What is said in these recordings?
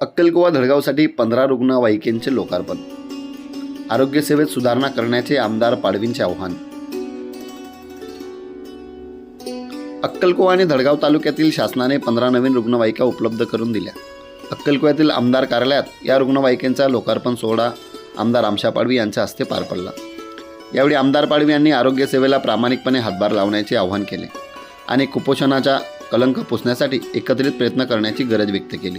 अक्कलकुवा धडगावसाठी पंधरा रुग्णवाहिकेंचे लोकार्पण. आरोग्यसेवेत सुधारणा करण्याचे आमदार पाडवींचे आव्हान. अक्कलकुवा आणि धडगाव तालुक्यातील शासनाने पंधरा नवीन रुग्णवाहिका उपलब्ध करून दिल्या. अक्कलकुव्यातील आमदार कार्यालयात या रुग्णवाहिकेचा लोकार्पण सोहळा आमदार आमशा पाडवी यांच्या हस्ते पार पडला. यावेळी आमदार पाडवी यांनी आरोग्यसेवेला प्रामाणिकपणे हातभार लावण्याचे आवाहन केले आणि कुपोषणाचा कलंक पुसण्यासाठी एकत्रित प्रयत्न करण्याची गरज व्यक्त केली.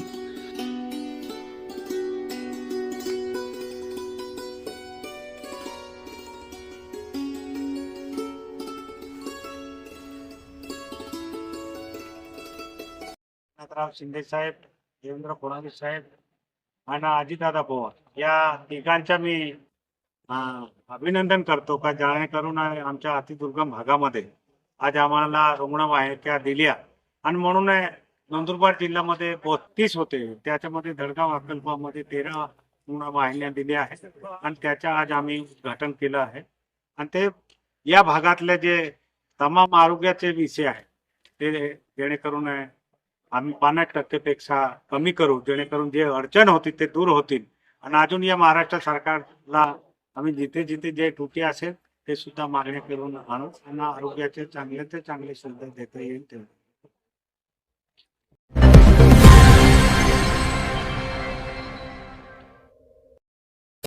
नाथराव शिंदे साहेब देवेंद्र फडणवीस साहेब आणि अजितदादा पवार. या तिघांच्या मी अभिनंदन करतो का? जेणेकरून आमच्या अतिदुर्गम भागामध्ये आज आम्हाला रुग्णवाहिका दिल्या. आणि म्हणून नंदुरबार जिल्ह्यामध्ये बत्तीस होते. त्याच्यामध्ये धडगाव अक्कलकोटमध्ये तेरा रुग्णवाहिन्या दिल्या आहेत. आणि त्याच्या आज आम्ही उद्घाटन केलं आहे. आणि ते या भागातले जे तमाम आरोग्याचे विषय आहेत ते जेणेकरून आम्ही पन्नास टक्केपेक्षा कमी करू जेणेकरून जे अडचण होती ते दूर होतील. आणि अजून या महाराष्ट्र सरकारला आम्ही जिथे जिथे जे त्रुटी असेल ते सुद्धा मागणी करून आणू. त्यांना आरोग्याचे चांगले ते चांगले सुविधा देता येईल तेवढे.